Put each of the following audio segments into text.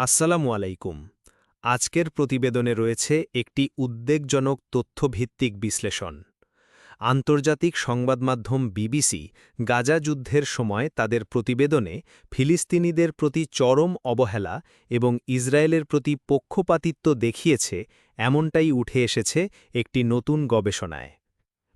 আসসালামু আলাইকুম। আজকের প্রতিবেদনে রয়েছে একটি উদ্বেগজনক তথ্যভিত্তিক বিশ্লেষণ। আন্তর্জাতিক সংবাদমাধ্যম বিবিসি গাজা যুদ্ধের সময় তাদের প্রতিবেদনে ফিলিস্তিনিদের প্রতি চরম অবহেলা এবং ইসরায়েলের প্রতি পক্ষপাতিত্ব দেখিয়েছে এমনটাই উঠে এসেছে একটি নতুন গবেষণায়।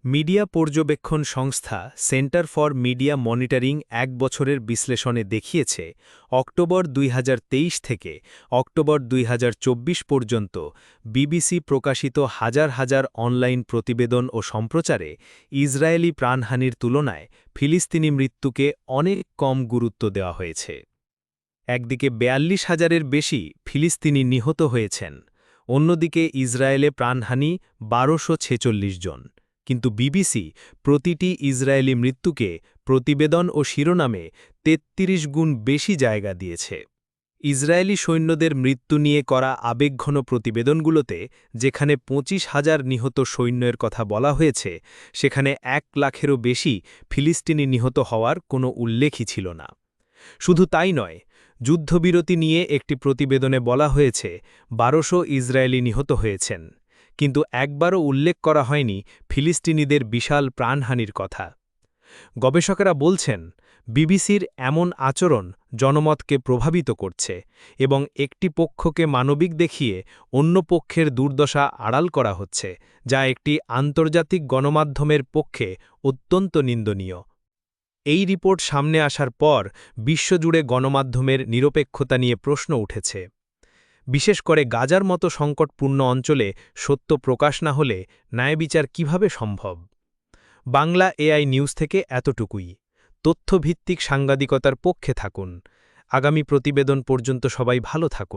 মিডিয়া পর্যবেক্ষণ সংস্থা সেন্টার ফর মিডিয়া মনিটরিং এক বছরের বিশ্লেষণে দেখিয়েছে, অক্টোবর দুই হাজার তেইশ থেকে অক্টোবর দুই হাজার চব্বিশ পর্যন্ত বিবিসি প্রকাশিত হাজার হাজার অনলাইন প্রতিবেদন ও সম্প্রচারে ইসরায়েলি প্রাণহানির তুলনায় ফিলিস্তিনি মৃত্যুকে অনেক কম গুরুত্ব দেওয়া হয়েছে। একদিকে বেয়াল্লিশ হাজারের বেশি ফিলিস্তিনি নিহত হয়েছেন, অন্যদিকে ইসরায়েলে প্রাণহানি বারোশো জন। কিন্তু বিবিসি প্রতিটি ইসরায়েলি মৃত্যুকে প্রতিবেদন ও শিরোনামে ৩৩ গুণ বেশি জায়গা দিয়েছে। ইসরায়েলি সৈন্যদের মৃত্যু নিয়ে করা আবেগঘন প্রতিবেদনগুলোতে, যেখানে পঁচিশ হাজার নিহত সৈন্যের কথা বলা হয়েছে, সেখানে এক লাখেরও বেশি ফিলিস্তিনি নিহত হওয়ার কোনো উল্লেখই ছিল না। শুধু তাই নয়, যুদ্ধবিরতি নিয়ে একটি প্রতিবেদনে বলা হয়েছে, বারোশো ইসরায়েলি নিহত হয়েছেন। কিন্তু একবারও উল্লেখ করা হয়নি ফিলিস্তিনিদের বিশাল প্রাণহানির কথা। গবেষকেরা বলছেন, বিবিসির এমন আচরণ জনমতকে প্রভাবিত করছে এবং একটি পক্ষকে মানবিক দেখিয়ে অন্য পক্ষের দুর্দশা আড়াল করা হচ্ছে, যা একটি আন্তর্জাতিক গণমাধ্যমের পক্ষে অত্যন্ত নিন্দনীয়। এই রিপোর্ট সামনে আসার পর বিশ্বজুড়ে গণমাধ্যমের নিরপেক্ষতা নিয়ে প্রশ্ন উঠেছে। বিশেষ করে গাজার মতো সংকটপূর্ণ অঞ্চলে সত্য প্রকাশ না হলে ন্যায়বিচার কীভাবে সম্ভব? বাংলা এআই নিউজ থেকে এতটুকুই। তথ্যভিত্তিক সাংবাদিকতার পক্ষে থাকুন। আগামী প্রতিবেদন পর্যন্ত সবাই ভালো থাকুন।